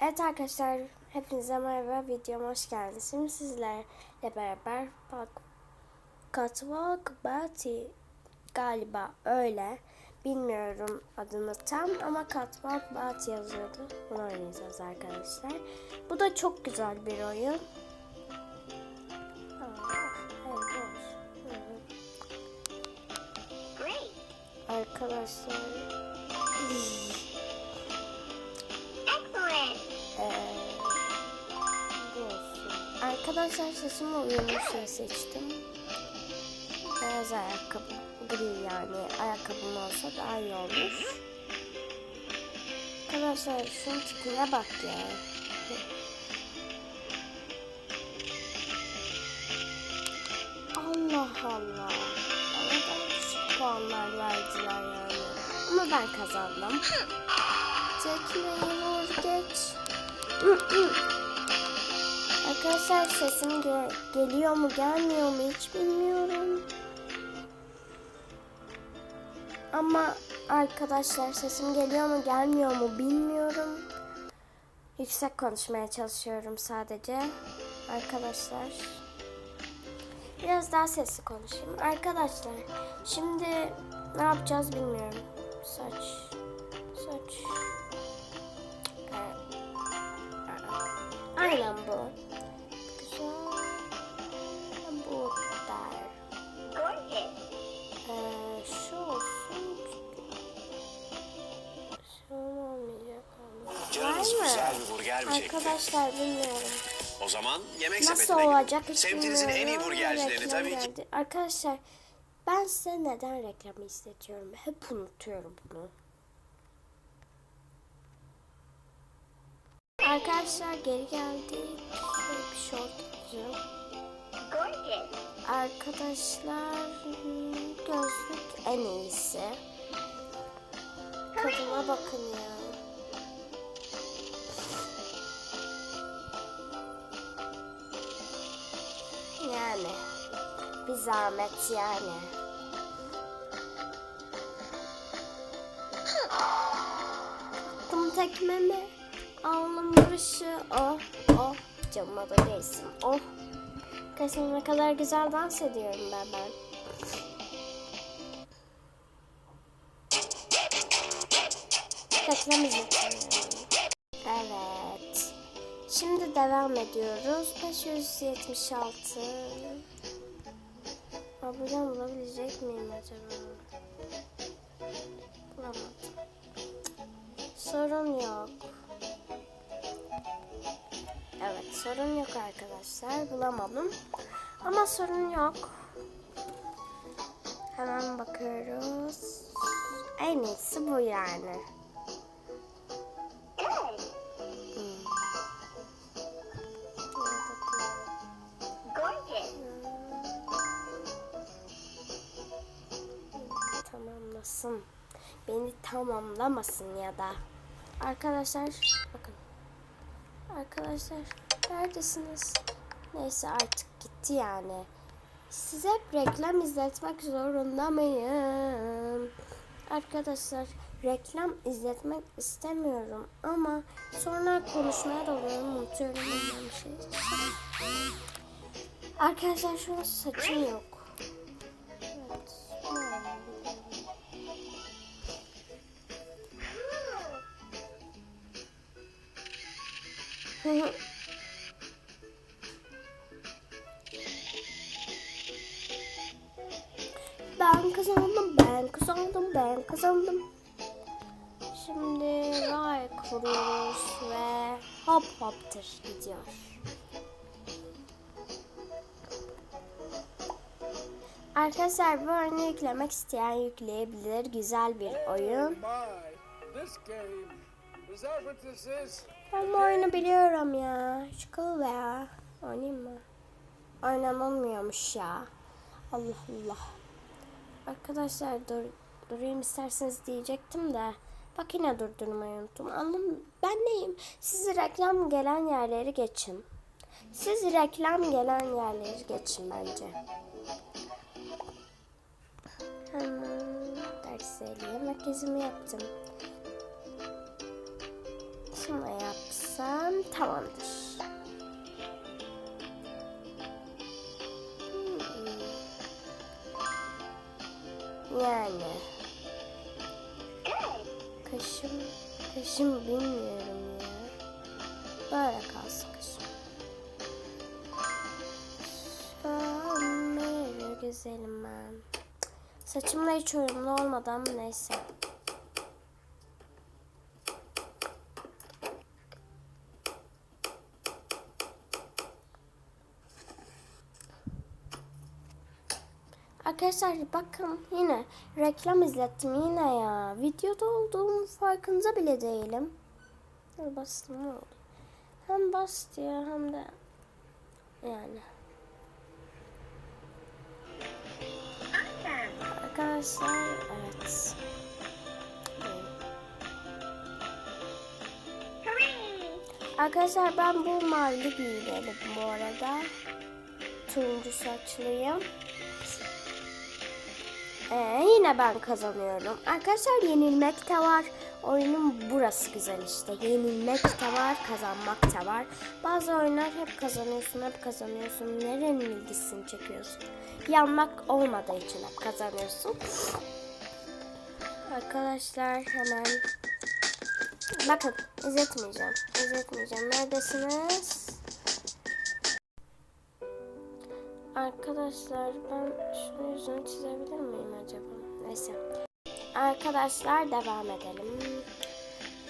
Evet arkadaşlar hepinize merhaba videoma hoş geldiniz. Şimdi sizlerle beraber bak Catwalk Batty galiba öyle. Bilmiyorum adını tam ama Catwalk Batty yazıyordu. Bunu oynayacağız arkadaşlar. Bu da çok güzel bir oyun. Arkadaşlar Arkadaşlar saçıma uyumlu şey seçtim. Beyaz ayakkabı. Gri yani ayakkabım olsa daha iyi olur. Arkadaşlar şunun tipine bak ya. Allah Allah. Bana da puanlar verdiler yani. Ama ben kazandım. Tekmeyi vur geç. Arkadaşlar sesim ge- geliyor mu gelmiyor mu hiç bilmiyorum. Ama arkadaşlar sesim geliyor mu gelmiyor mu bilmiyorum. Yüksek konuşmaya çalışıyorum sadece. Arkadaşlar. Biraz daha sesli konuşayım. Arkadaşlar şimdi ne yapacağız bilmiyorum. Saç. Saç. Evet. Aynen bu. Var mı? Arkadaşlar bilmiyorum. O zaman yemek Nasıl sepetine olacak hiç Semtinizin en iyi burgercilerini tabii ki. geldi. Arkadaşlar ben size neden reklamı izletiyorum? Hep unutuyorum bunu. Arkadaşlar geri geldik. Şöyle bir alacağım. Gorgeous. Arkadaşlar gözlük en iyisi. Kadına bakın ya. Zahmet yani. Attım tekmemi. Alnım vuruşu. Oh oh. Canıma da değsin. Oh. Arkadaşlar ne kadar güzel dans ediyorum ben ben. İzletiyorum. Evet. Şimdi devam ediyoruz. 576. Ablam bulabilecek miyim acaba? Bulamadım. Sorun yok. Evet sorun yok arkadaşlar. Bulamadım. Ama sorun yok. Hemen bakıyoruz. En iyisi bu yani. Tamamlasın. Beni tamamlamasın ya da. Arkadaşlar bakın. Arkadaşlar neredesiniz? Neyse artık gitti yani. Size reklam izletmek zorunda mıyım? Arkadaşlar reklam izletmek istemiyorum ama sonra konuşmaya dalıyorum unutuyorum bir şey. Arkadaşlar şu an saçım yok. Ben kazandım, ben kazandım. Şimdi ray kuruyoruz ve hop hop'tır gidiyor. Arkadaşlar bu oyunu yüklemek isteyen yükleyebilir. Güzel bir oyun. Ben bu oyunu biliyorum ya. Çıkıl be ya. Oynayayım mı? Oynanılmıyormuş ya. Allah Allah. Arkadaşlar dur, durayım isterseniz diyecektim de. Bak yine durdurmayı unuttum. Anlam ben neyim? Siz reklam gelen yerleri geçin. Siz reklam gelen yerleri geçin bence. Hemen dersleri makyajımı yaptım. Şuna yapsam. Tamamdır. Yani. Kaşım, kaşım bilmiyorum ya. Böyle kalsın kaşım. Şöyle güzelim ben. Saçımda hiç uyumlu olmadı ama neyse. Arkadaşlar bakın yine reklam izlettim yine ya. Videoda olduğum farkında bile değilim. Dur bastım ne oldu? Hem bastı ya hem de yani. Arkadaşlar evet. Arkadaşlar ben bu mavi giyinelim bu arada. Turuncu saçlıyım. Ee, yine ben kazanıyorum. Arkadaşlar yenilmek de var. Oyunun burası güzel işte. Yenilmek de var, kazanmak da var. Bazı oyunlar hep kazanıyorsun, hep kazanıyorsun. Nerenin ilgisini çekiyorsun? Yanmak olmadığı için hep kazanıyorsun. Arkadaşlar hemen Bakın izletmeyeceğim. İzletmeyeceğim. Neredesiniz? Arkadaşlar ben şunun yüzünü çizebilir miyim acaba? Neyse. Arkadaşlar devam edelim.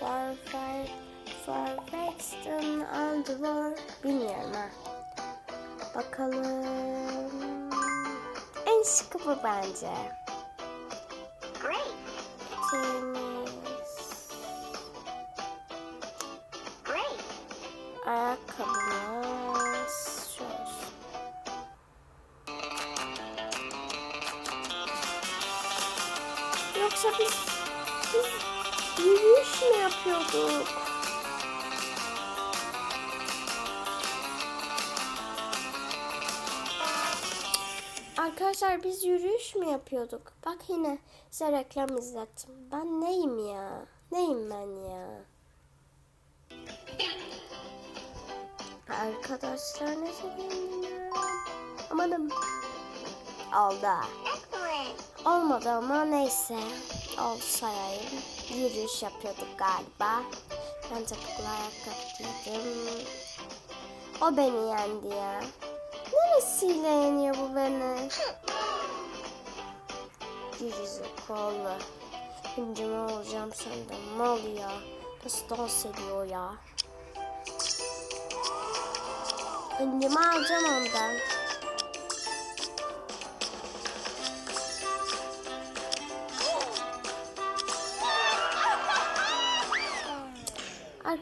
For for for Paxton on the war. Bilmiyorum ha. Bakalım. En şıkı bu bence. Biz, biz yürüyüş mü yapıyorduk? Arkadaşlar biz yürüyüş mü yapıyorduk? Bak yine size reklam izlettim. Ben neyim ya? Neyim ben ya? Arkadaşlar ne sevindim. Amanım. Oldu. Olmadı ama neyse. Oldu sayayım. Yürüyüş yapıyorduk galiba. Ben topuklu ayakkabı giydim. O beni yendi ya. Neresiyle yeniyor bu beni? Gerizekalı. Şimdi ne olacağım senden? Ne oluyor? Nasıl dans ediyor ya? Öncümü alacağım ondan.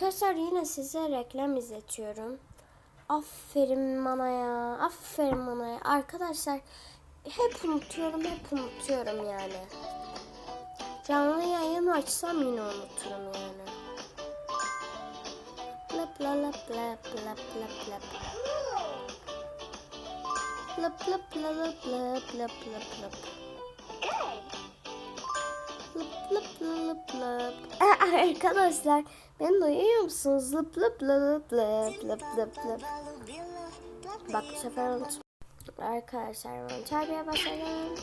Arkadaşlar yine size reklam izletiyorum. Aferin bana ya. Aferin bana ya. Arkadaşlar hep unutuyorum, hep unutuyorum yani. Canlı yayın açsam yine unuturum yani. Lap la lap lap lap lap lap. Lap lap la lap lap lap lap lap. Arkadaşlar beni duyuyor musunuz? Lıp lıp lıp lıp lıp lıp lıp. Bak bu sefer unuttum. Arkadaşlar ben çarpıya başlayalım.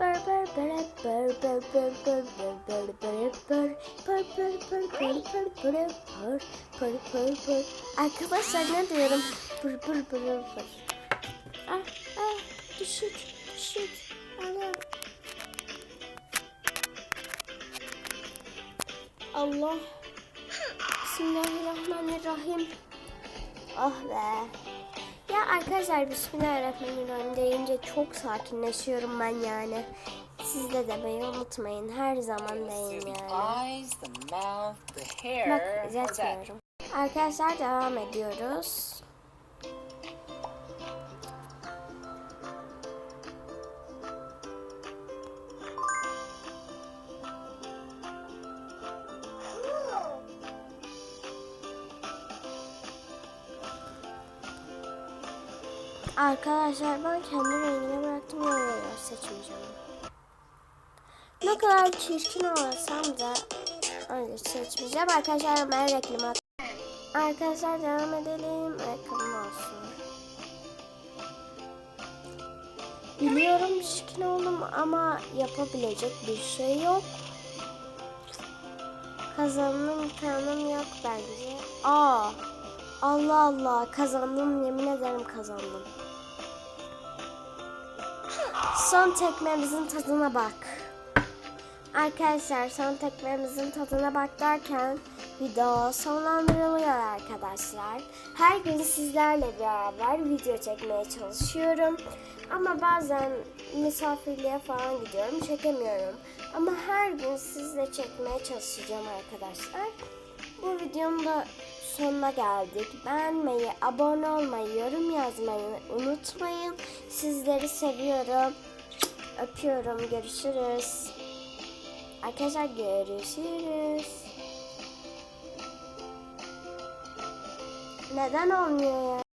Bır bır bır bır bır bır bır bır bır bır bır bır bır bır bır bır bır bır bır bır Arkadaşlar ne diyorum? Bır bır bır bır. Ah ah düşük düşük. Allah. Bismillahirrahmanirrahim. Oh be. Ya arkadaşlar Bismillahirrahmanirrahim deyince çok sakinleşiyorum ben yani. Siz de demeyi unutmayın. Her zaman deyin yani. Bak uzatmıyorum. Arkadaşlar devam ediyoruz. Arkadaşlar ben kendi rengine bıraktım. Yok seçmeyeceğim. Ne kadar çirkin olsam da öyle seçmeyeceğim. Arkadaşlar ben reklam Arkadaşlar devam edelim. Ayakkabım olsun. Biliyorum şişkin oldum ama yapabilecek bir şey yok. Kazandım imkanım yok bence. Aa, Allah Allah kazandım yemin ederim kazandım. Son tekmemizin tadına bak. Arkadaşlar son tekmemizin tadına bak derken video sonlandırılıyor arkadaşlar. Her gün sizlerle beraber video çekmeye çalışıyorum. Ama bazen misafirliğe falan gidiyorum çekemiyorum. Ama her gün sizle çekmeye çalışacağım arkadaşlar. Bu videonun da sonuna geldik. Beğenmeyi, abone olmayı, yorum yazmayı unutmayın. Sizleri seviyorum. Öpüyorum. Görüşürüz. Arkadaşlar görüşürüz. Neden olmuyor ya?